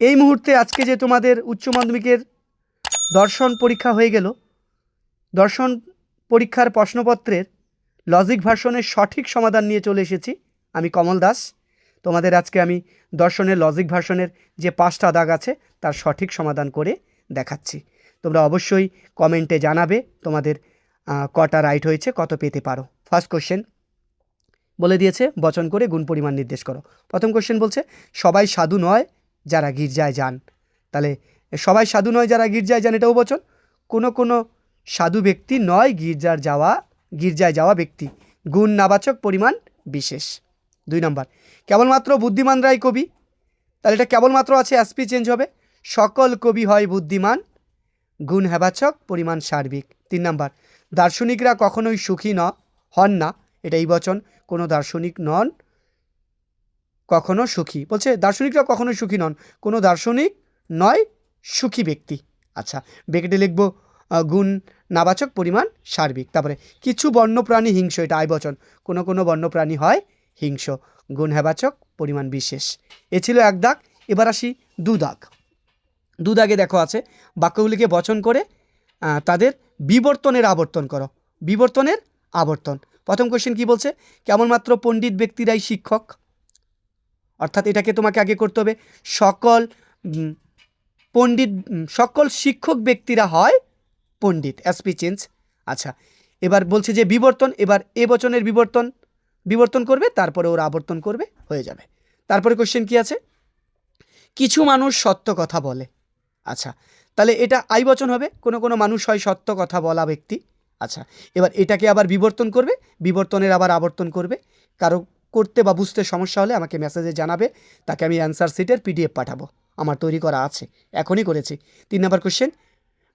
এই মুহূর্তে আজকে যে তোমাদের উচ্চ মাধ্যমিকের দর্শন পরীক্ষা হয়ে গেল, দর্শন পরীক্ষার প্রশ্নপত্রের লজিক ভার্সনের সঠিক সমাধান নিয়ে চলে এসেছি। আমি কমল দাস, তোমাদের আজকে আমি দর্শনের লজিক ভার্সনের যে পাঁচটা দাগ আছে, তার সঠিক সমাধান করে দেখাচ্ছি। তোমরা অবশ্যই কমেন্টে জানাবে তোমাদের কটা রাইট হয়েছে, কত পেতে পারো। ফার্স্ট কোশ্চেন বলে দিয়েছে, বচন করে গুণ পরিমাণ নির্দেশ করো। প্রথম কোশ্চেন বলছে, সবাই সাধু নয় যারা গির্জায় যান। তাহলে সবাই সাধু নয় যারা গির্জায় যান, এটাও বচন। কোনো কোনো সাধু ব্যক্তি নয় গির্জার যাওয়া, গির্জায় যাওয়া ব্যক্তি। গুণ নাবাচক পরিমাণ বিশেষ। দুই নম্বর, কেবলমাত্র বুদ্ধিমানরাই কবি? তাহলে এটা কেবলমাত্র আছে এসপি চেঞ্জ হবে। সকল কবি হয় বুদ্ধিমান, গুণ হেবাচক পরিমাণ সার্বিক। তিন নম্বর, দার্শনিকরা কখনোই সুখী ন, হন না এটা এই বচন। কোনো দার্শনিক নন কখনো সুখী। বলছে, দার্শনিকরা কখনো সুখী নন। কোনো দার্শনিক নয়, সুখী ব্যক্তি। আচ্ছা বেকেটে লিখব গুণ নাবাচক পরিমাণ সার্বিক। তারপরে, কিছু বন্যপ্রাণী হিংস এটা আয় বচন। কোনো কোনো বন্যপ্রাণী হয় হিংস গুণ হেবাচক পরিমাণ বিশেষ। এ ছিল এক দাগ। এবার আসি দু দাগ। দু দাগে দেখো আছে, বাক্যগুলিকে বচন করে তাদের বিবর্তনের আবর্তন করো। বিবর্তনের আবর্তন। প্রথম কোশ্চেন কি বলছে? কেমনমাত্র পণ্ডিত ব্যক্তিরাই শিক্ষক। অর্থাৎ এটাকে তোমাকে আগে করতে হবে। সকল পণ্ডিত সকল শিক্ষক ব্যক্তিরা হয় পণ্ডিত এসপি চেঞ্জ আচ্ছা এবার বলছে যে বিবর্তন, এবার এ বচনের বিবর্তন বিবর্তন করবে, তারপরে ওরা আবর্তন করবে, হয়ে যাবে। তারপরে কোশ্চেন কি আছে? কিছু মানুষ সত্য কথা বলে। আচ্ছা তাহলে এটা আই বচন হবে, কোনো কোনো মানুষ হয় সত্য কথা বলা ব্যক্তি। আচ্ছা এবার এটাকে আবার বিবর্তন করবে, বিবর্তনের আবার আবর্তন করবে। কারও করতে বা বুঝতে সমস্যা হলে আমাকে মেসেজে জানাবে, তাকে আমি অ্যান্সার সিটের পিডিএফ পাঠাবো। আমার তৈরি করা আছে, এখনই করেছি। তিন নম্বর কোশ্চেন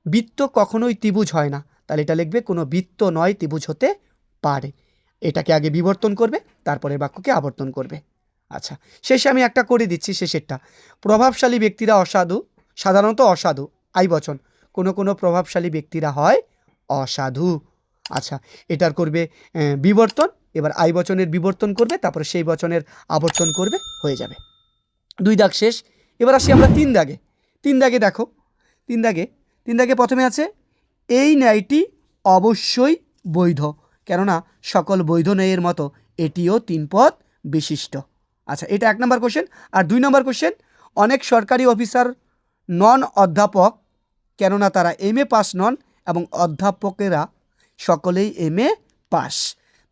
বৃত্ত কখনোই ত্রিভুজ হয় না। তাহলে এটা লিখবে, কোনো বৃত্ত নয়, ত্রিভুজ হতে পারে। এটাকে আগে বিবর্তন করবে তারপরে বাক্যকে আবর্তন করবে। আচ্ছা শেষে আমি একটা করে দিচ্ছি শেষেরটা। প্রভাবশালী ব্যক্তিরা অসাধু, সাধারণত অসাধু, আই বচন। কোনো কোনো প্রভাবশালী ব্যক্তিরা হয় অসাধু। আচ্ছা এটার করবে বিবর্তন এবার আই বচনের বিবর্তন করবে, তারপরে সেই বচনের আবর্তন করবে, হয়ে যাবে। দুই দাগ শেষ। এবার আসি আমরা তিন দাগে। তিন দাগে দেখো, তিন দাগে। তিন দাগে প্রথমে আছে, এই ন্যায়টি অবশ্যই বৈধ, কেননা সকল বৈধ ন্যায়ের মতো এটিও তিন পদ বিশিষ্ট। আচ্ছা এটা এক নম্বর কোশ্চেন আর দুই নম্বর কোশ্চেন অনেক সরকারি অফিসার নন অধ্যাপক, কেননা তারা এম এ পাস নন এবং অধ্যাপকেরা সকলেই এম এ পাস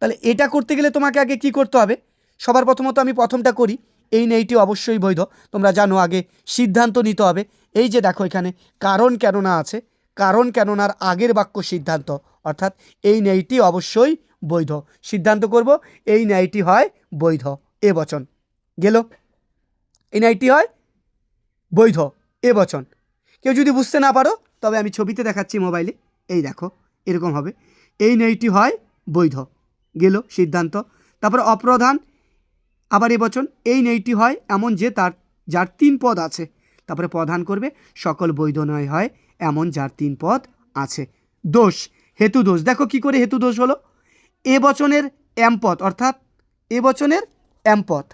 তাহলে এটা করতে গেলে তোমাকে আগে কি করতে হবে? সবার প্রথমত আমি প্রথমটা করি, এই নেইটি অবশ্যই বৈধ, তোমরা জানো আগে সিদ্ধান্ত নিতে হবে। এই যে দেখো এখানে, কারণ কেননা আছে, কারণ কেননার আগের বাক্য সিদ্ধান্ত, অর্থাৎ এই ন্যায়টি অবশ্যই বৈধ। সিদ্ধান্ত করব, এই ন্যায়টি হয় বৈধ, এ বচন। গেল? এই ন্যায়টি হয় বৈধ, এ বচন। কেউ যদি বুঝতে না পারো, তবে আমি ছবিতে দেখাচ্ছি মোবাইলে। এই দেখো, এরকম হবে। এই ন্যায়টি হয় বৈধ। গেল সিদ্ধান্ত। তারপর অপ্রধান, আবার এ বচন এই ন্যায়টি হয় এমন যে তার, যার তিন পদ আছে। তারপরে প্রধান করবে, সকল বৈধ নয় হয় এমন যার তিন পদ আছে। দোষ, হেতু দোষ। দেখো কি করে হেতু দোষ হলো? এ বচনের এমপদ অর্থাৎ এ বচনের এমপদ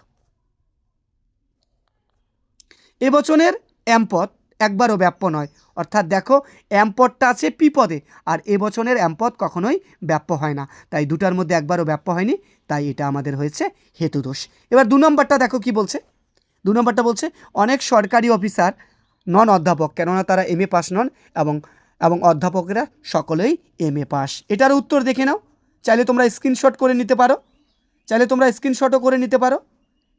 এ বচনের এমপদ একবারও ব্যাপ্য নয়। অর্থাৎ দেখো এমপদটা আছে পিপদে আর এ বচনের এমপদ কখনোই ব্যাপ্য হয় না। তাই দুটার মধ্যে একবারও ব্যাপ্য হয়নি, তাই এটা আমাদের হয়েছে হেতু দোষ এবার দু নম্বরটা দেখো কি বলছে। দু নম্বরটা বলছে, অনেক সরকারি অফিসার নন অধ্যাপক, কেননা তারা এম এ পাস নন এবং এবং অধ্যাপকেরা সকলেই এম এ পাস। এটার উত্তর দেখে নাও। চাইলে তোমরা স্ক্রিনশট করে নিতে পারো। চাইলে তোমরা স্ক্রিনশটও করে নিতে পারো।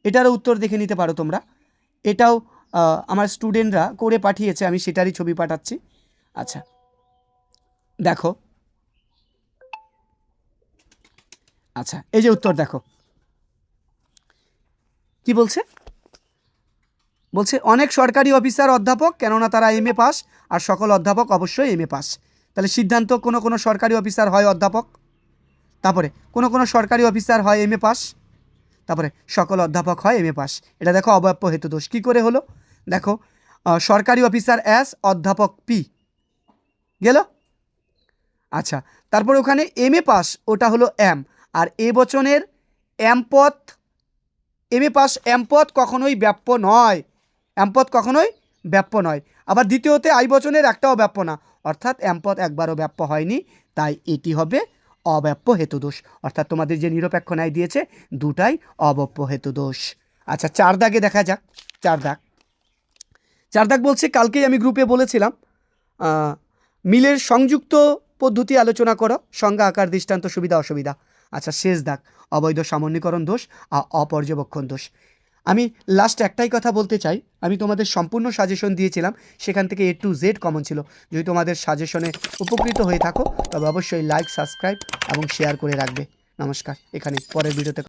এটারও উত্তর দেখে নিতে পারো তোমরা। এটাও আমার স্টুডেন্টরা করে পাঠিয়েছে, আমি সেটারই ছবি পাঠাচ্ছি। আচ্ছা দেখো। আচ্ছা এই যে উত্তর দেখো। কি বলছে? বলছে, অনেক সরকারি অফিসার অধ্যাপক, কেননা তারা এম এ পাস আর সকল অধ্যাপক অবশ্যই এম এ পাস তাহলে সিদ্ধান্ত, কোনো কোনো সরকারি অফিসার হয় অধ্যাপক? তারপরে, কোনো কোনো সরকারি অফিসার হয় এম এ পাস তারপরে সকল অধ্যাপক হয় এম এ পাস এটা দেখো অব্যাপ্য হেতু দোষ। কী করে হলো? দেখো সরকারি অফিসার অ্যাস অধ্যাপক পি গেল? আচ্ছা তারপর ওখানে এম এ পাস ওটা হলো এম আর এ বচনের এমপথ এম এ পাস এমপথ কখনোই ব্যাপ্য নয়। এমপথ কখনোই ব্যাপ্য নয়। আবার দ্বিতীয়তে আই বচনের একটাও ব্যাপ্য না। অর্থাৎ এমপদ একবারও ব্যাপ্য হয়নি, তাই এটি হবে অব্যাপ্য হেতুদোষ অর্থাৎ তোমাদের যে নিরপেক্ষ ন্যায় দিয়েছে, দুটাই অব্যাপ্য হেতুদোষ আচ্ছা চার দাগে দেখা যাক। চার দাগ। চার দাগ বলছে, কালকেই আমি গ্রুপে বলেছিলাম মিলের সংযুক্ত পদ্ধতি আলোচনা করো। সংজ্ঞা, আকার, দৃষ্টান্ত, সুবিধা, অসুবিধা। আচ্ছা শেষ দাগ। অবৈধ সামান্যীকরণ দোষ আর অপর্যবেক্ষণ দোষ। আমি লাস্ট একটাই কথা বলতে চাই। আমি তোমাদের সম্পূর্ণ সাজেশন দিয়েছিলাম, সেখান থেকে এ টু জেড কমন ছিল। যদি তোমাদের সাজেশনে উপকৃত হয়ে থাকো, তবে অবশ্যই লাইক সাবস্ক্রাইব এবং শেয়ার করে রাখবে। নমস্কার, এখানে পরের ভিডিওতে